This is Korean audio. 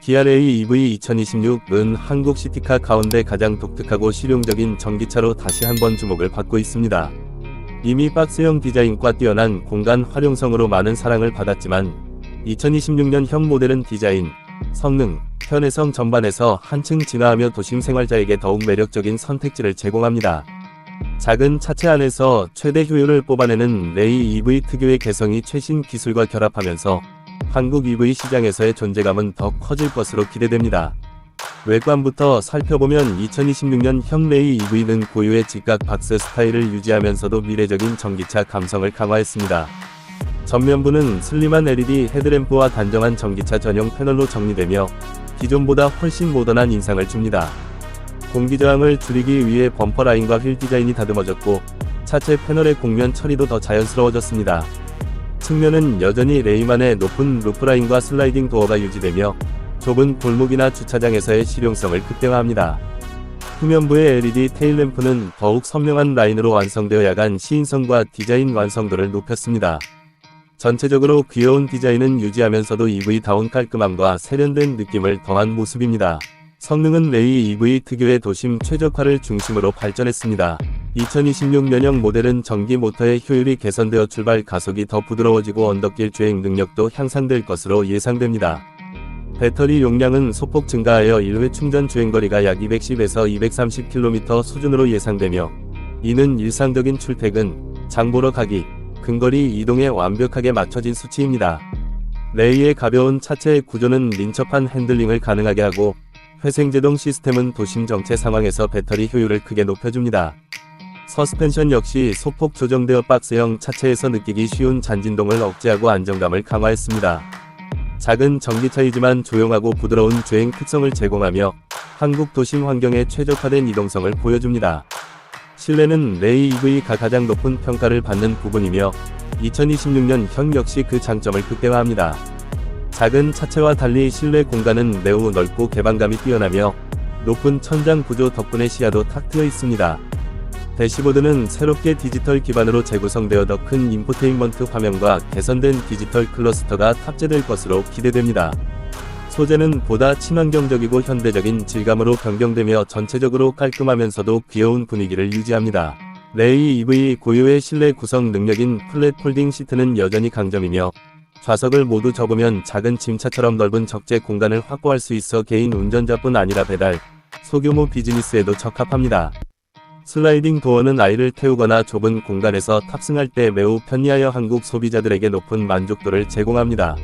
기아레이 EV 2026은 한국 시티카 가운데 가장 독특하고 실용적인 전기차로 다시 한번 주목을 받고 있습니다. 이미 박스형 디자인과 뛰어난 공간 활용성으로 많은 사랑을 받았지만 2026년형 모델은 디자인, 성능, 편의성 전반에서 한층 진화하며 도심 생활자에게 더욱 매력적인 선택지를 제공합니다. 작은 차체 안에서 최대 효율을 뽑아내는 레이 EV 특유의 개성이 최신 기술과 결합하면서 한국 EV 시장에서의 존재감은 더 커질 것으로 기대됩니다. 외관부터 살펴보면 2026년 형 레이 EV는 고유의 직각 박스 스타일을 유지하면서도 미래적인 전기차 감성을 강화했습니다. 전면부는 슬림한 LED 헤드램프와 단정한 전기차 전용 패널로 정리되며 기존보다 훨씬 모던한 인상을 줍니다. 공기 저항을 줄이기 위해 범퍼 라인과 휠 디자인이 다듬어졌고 차체 패널의 곡면 처리도 더 자연스러워졌습니다. 측면은 여전히 레이만의 높은 루프라인과 슬라이딩 도어가 유지되며 좁은 골목이나 주차장에서의 실용성을 극대화합니다. 후면부의 LED 테일램프는 더욱 선명한 라인으로 완성되어 야간 시인성과 디자인 완성도를 높였습니다. 전체적으로 귀여운 디자인은 유지하면서도 EV다운 깔끔함과 세련된 느낌을 더한 모습입니다. 성능은 레이 EV 특유의 도심 최적화를 중심으로 발전했습니다. 2026 년형 모델은 전기 모터의 효율이 개선되어 출발 가속이 더 부드러워지고 언덕길 주행 능력도 향상될 것으로 예상됩니다. 배터리 용량은 소폭 증가하여 1회 충전 주행거리가 약 210에서 230km 수준으로 예상되며 이는 일상적인 출퇴근, 장보러 가기, 근거리 이동에 완벽하게 맞춰진 수치입니다. 레이의 가벼운 차체의 구조는 민첩한 핸들링을 가능하게 하고 회생제동 시스템은 도심 정체 상황에서 배터리 효율을 크게 높여줍니다. 서스펜션 역시 소폭 조정되어 박스형 차체에서 느끼기 쉬운 잔진동을 억제하고 안정감을 강화했습니다. 작은 전기차이지만 조용하고 부드러운 주행 특성을 제공하며 한국 도심 환경에 최적화된 이동성을 보여줍니다. 실내는 레이 EV가 가장 높은 평가를 받는 부분이며 2026년 형 역시 그 장점을 극대화합니다. 작은 차체와 달리 실내 공간은 매우 넓고 개방감이 뛰어나며 높은 천장 구조 덕분에 시야도 탁 트여 있습니다. 대시보드는 새롭게 디지털 기반으로 재구성되어 더 큰 인포테인먼트 화면과 개선된 디지털 클러스터가 탑재될 것으로 기대됩니다. 소재는 보다 친환경적이고 현대적인 질감으로 변경되며 전체적으로 깔끔하면서도 귀여운 분위기를 유지합니다. 레이 EV 고유의 실내 구성 능력인 플랫 폴딩 시트는 여전히 강점이며 좌석을 모두 접으면 작은 짐차처럼 넓은 적재 공간을 확보할 수 있어 개인 운전자뿐 아니라 배달, 소규모 비즈니스에도 적합합니다. 슬라이딩 도어는 아이를 태우거나 좁은 공간에서 탑승할 때 매우 편리하여 한국 소비자들에게 높은 만족도를 제공합니다.